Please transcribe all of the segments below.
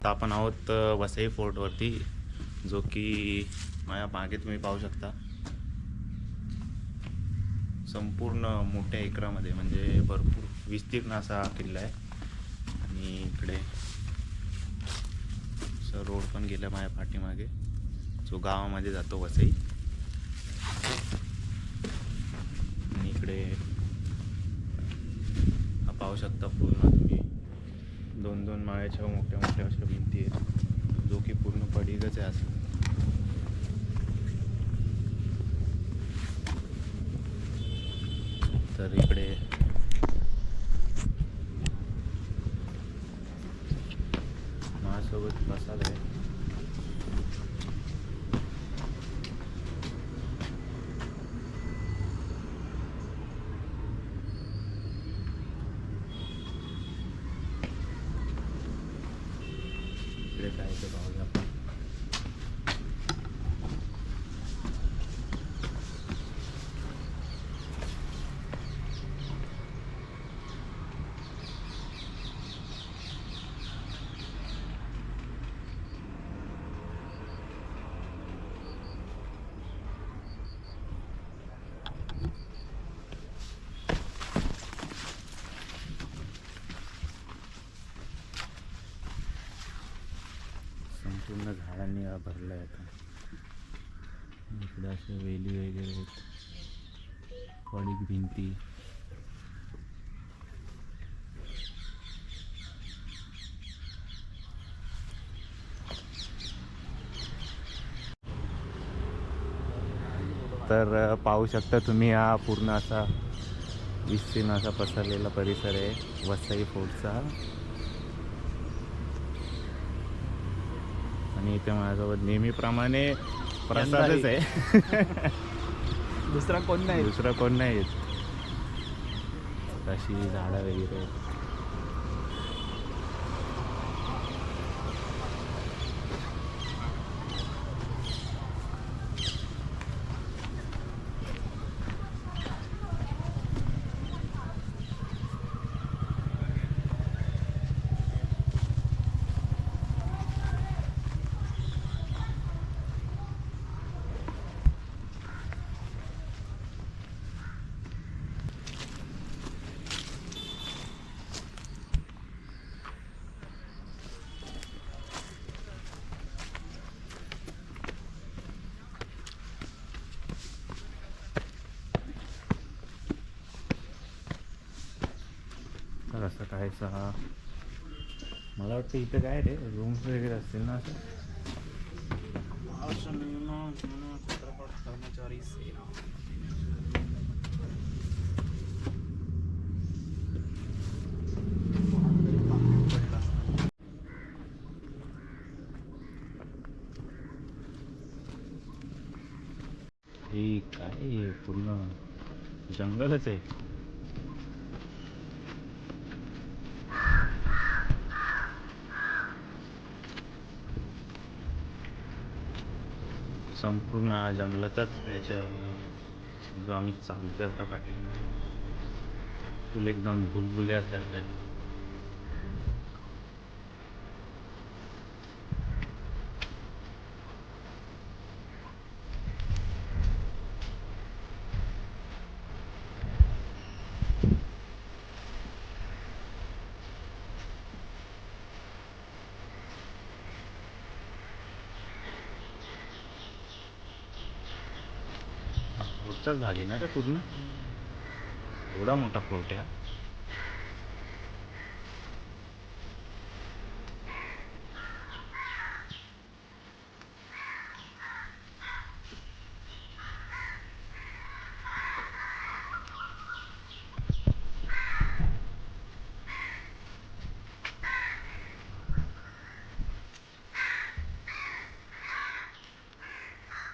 आता आपण आहोत वसई फोर्टवरती जो की माझ्या मागे तुम्ही पाहू शकता. संपूर्ण मोठ्या एकरामध्ये म्हणजे भरपूर विस्तीर्ण असा किल्ला आहे. आणि इकडे असं रोड पण गेला माझ्या पाठीमागे. जो गावामध्ये जातो वसई. आणि इकडे पाहू शकता पूर्ण तुम्ही. दोन दोन माळ्याच्या मोठ्या मोठ्या अशा भिंती आहेत. जो की पूर्ण पडीगच आहे असं. तर इकडे माझ्यासोबत प्रसाद आहे इकडे काय ते पाहूया आपण संपूर्ण झाडांनी हा भरला आहे आता. इकडे असे वेली वगैरे आहेत. पडीक भिंती. तर पाहू शकता तुम्ही हा पूर्ण असा विस्तीर्ण असा पसरलेला परिसर आहे वसई फोर्टचा. आणि इथे माझ्यासोबत नेहमीप्रमाणे प्रसादच आहे. दुसरा कोण नाही? दुसरं कोण नाही तशी झाडं वगैरे. आहेत. तर हा मला वाटतं इथं काय रे? रूम्स वगैरे असतील ना असं? चित्रपट कर्मचारी सेना हे काय पूर्ण जंगलच आहे. संपूर्ण हा जंगलाचाच याच्या जो आम्ही चालतो आता पाठी. फुल एकदम बुलबुले भाग आहे ना. रे पूर्ण? एवढा मोठा फ्लोट आहे.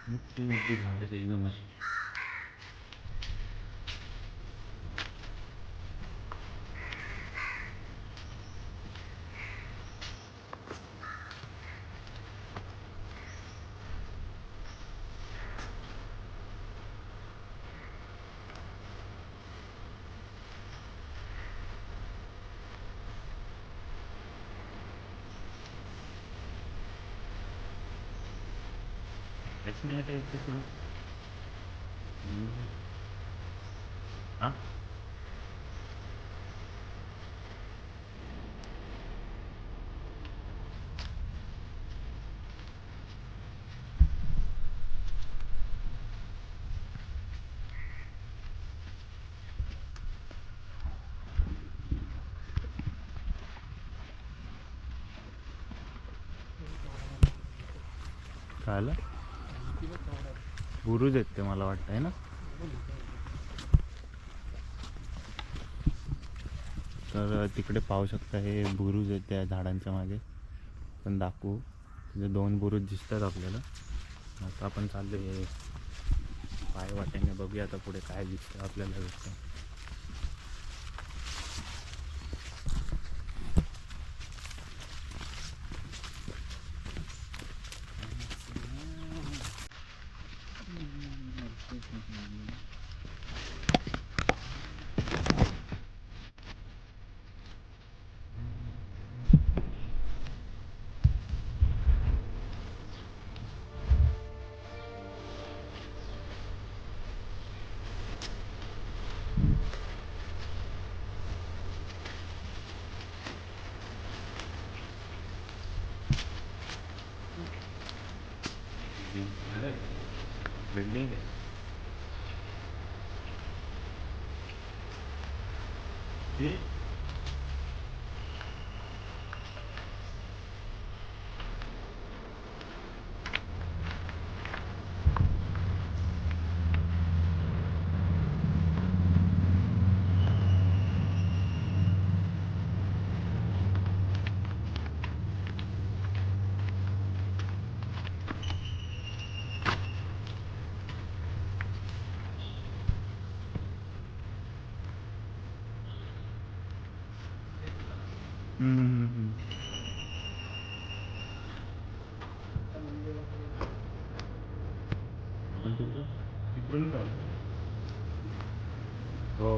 मोठी मोठी झाडं एकदम अशी मिनिट आहे इथे सुरू हां काय आलं बुरुज आहेत ते मला वाटतं आहे ना? तर तिकडे पाहू शकता हे बुरुज आहेत त्या झाडांच्या मागे. पण दाखवू. म्हणजे दोन बुरुज दिसतात आपल्याला. आता आपण चाललो हे पाय वाटेने बघूया आता पुढे काय दिसतं आपल्याला. दिसतं बिल्डिंग आहे हे हम्म. पण तिकडं हो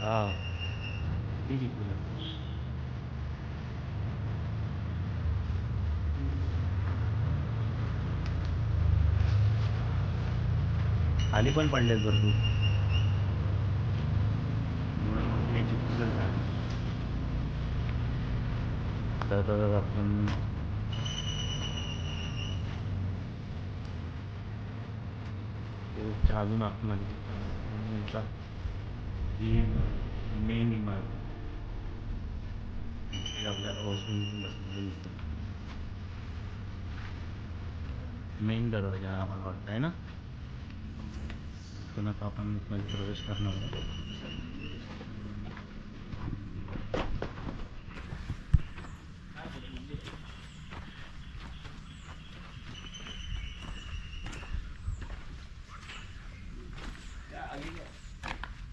हा ठीक आहे खाली पण पडलेत भरपूर याची फुलं झाड. तर आपण ते अजून आतमध्ये यांचा ही मेन इमारत जी आपल्याला बसून बसलेली दिसते मेन दरवाजा आम्हाला वाटतं आहे ना पण आता आपण मध्ये प्रवेश करणार आहोत.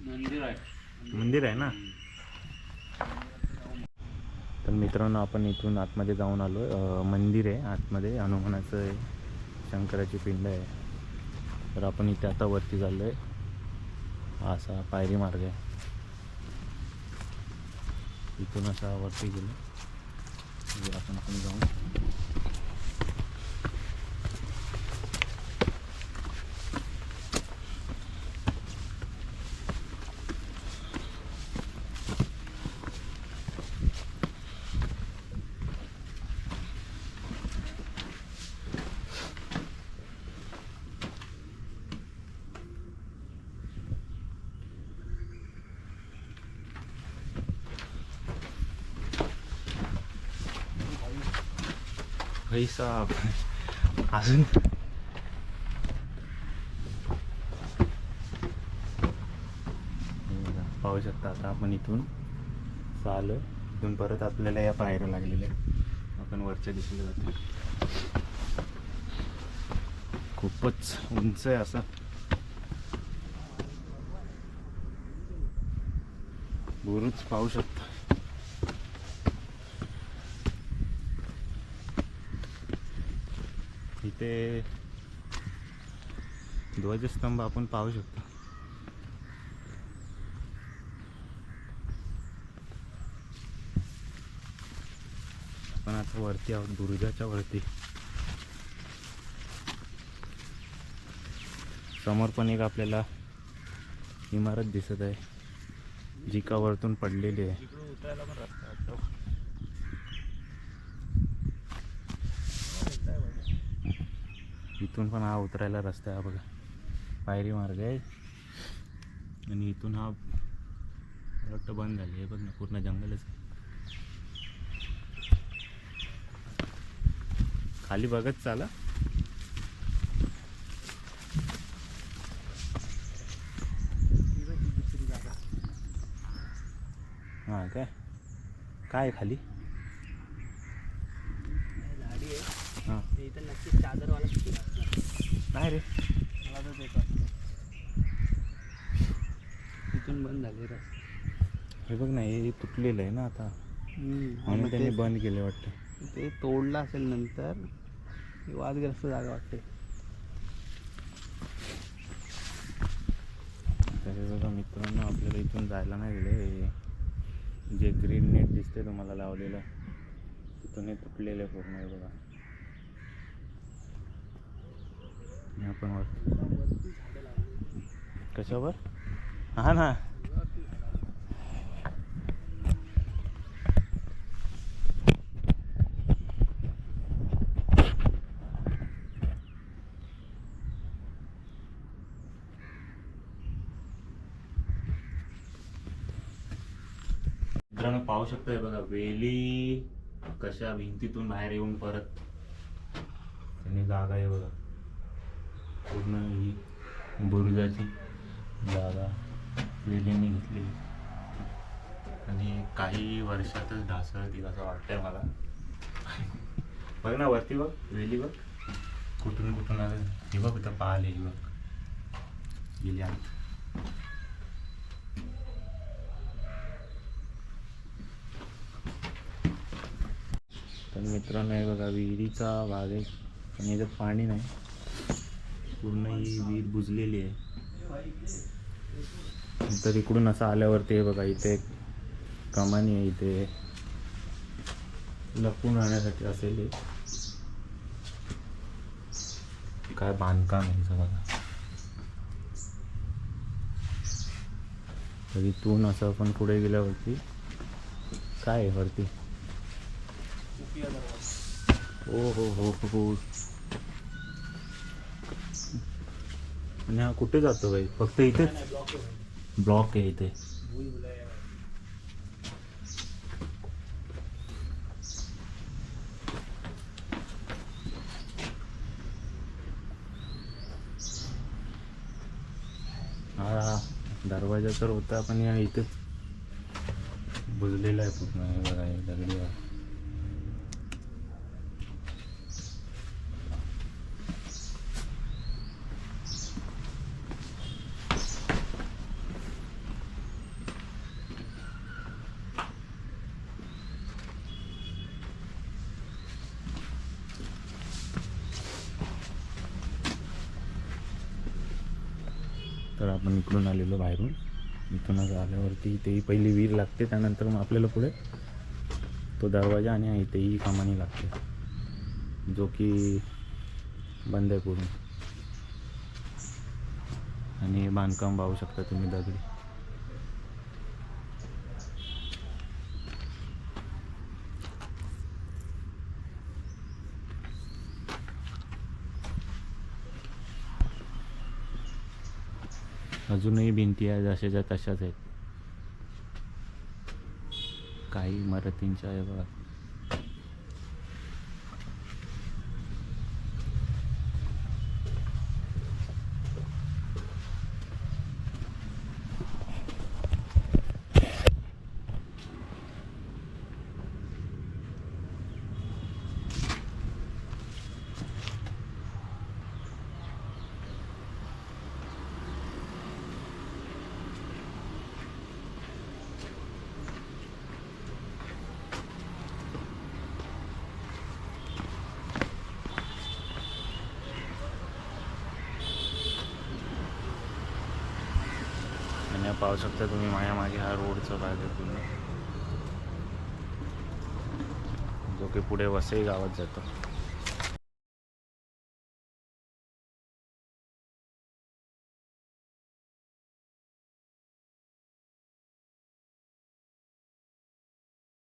मंदिर आहे मंदिर आहे ना तर मित्रांनो आपण इथून आतमध्ये जाऊन आलो आहे मंदिर आहे आतमध्ये. हनुमानाचं आहे. शंकराची पिंड आहे. तर आपण इथे आता वरती चाललो आहे असा पायरी मार्ग आहे. इथून असा वरती गेलो. म्हणजे आपण आपण जाऊन पैसा अजून हे बघा, पाहू शकता आता आपण इथून चालू इथून परत आपल्याला या पायऱ्या लागलेल्या. आपण वरच्या दिशेला जातो खूपच उंच आहे असं बुरुज पाहू शकता ते ध्वजस्तंभ आपण पाहू शकतो. आपण आता वरती आहोत दुर्गाच्या वरती. समोर पण एक आपल्याला इमारत दिसत आहे जी कावरतून पडलेली आहे. इथून पण हा उतरायला रस्ता आहे हा बघा. पायरी मार्ग आहे. आणि इथून हा वाटतं बंद झाली. आहे बघ ना पूर्ण जंगलच आहे. खाली बघत चाला. हां काय? काय खाली? हां इथं नक्कीच चादरवाला नाही रे तर इथून बंद झाले रस्ते. हे बघ ना हे तुटलेलं आहे ना आता. म्हणून त्यांनी बंद केले वाटतं. ते तोडलं असेल नंतर ही वादग्रस्त जागा वाटते. तसे बघा मित्रांनो आपल्याला इथून जायला नाही दिलं हे. जे ग्रीन नेट दिसते तुम्हाला लावलेलं तिथून हे तुटलेलं आहे पूर्ण हे बघा. आपण वर. कशावर? हा ना. मित्रांनो पाहू शकताय बघा वेली कशा भिंतीतून बाहेर येऊन परत. त्यांनी जागा आहे बघा. पूर्ण ही बुरुजाची जागा वेलीने घेतली आणि काही वर्षातच ढासळतील असं वाटतंय मला. बघ ना वरती बघ वेली बघ. कुठून कुठून आलं. हे बघ इथं पाहिले बघ. गेली आत तर मित्रांनो हे बघा विहिरीचा भाग आहे. पण याच्यात पाणी नाही. पूर्ण ही विहीर बुजलेली आहे. तर इकडून असं आल्यावरती हे बघा इथे कमानी आहे इथे लपून राहण्यासाठी असेल काय बांधकाम आहे इथं बघा. तर इथून असं आपण पुढे गेल्यावरती काय आहे वरती? ओ हो हो हो. हो, हो हो आणि हा कुठे जातो बाई? फक्त इथेच? ब्लॉक आहे इथे. हा दरवाजा तर होता पण या इथेच. बुजलेला आहे पूर्ण बघा दगडी तर आपण इकडून आलेलो बाहेरून. इथूनच आल्यावरती तेही पहिली विहीर लागते त्यानंतर मग आपल्याला पुढे तो दरवाजा आणि इथेही कामाने लागते. जो की बंद आहे पूर्ण. आणि हे बांधकाम पाहू शकता तुम्ही दगडी. अजूनही भिंती आहे जशाच्या तशाच आहेत. काही इमारतींच्या आहे बघा. पाहू शकता तुम्ही माझ्या मागे हा रोडचा भाग आहे पूर्ण. जो की पुढे वसई गावात जातो.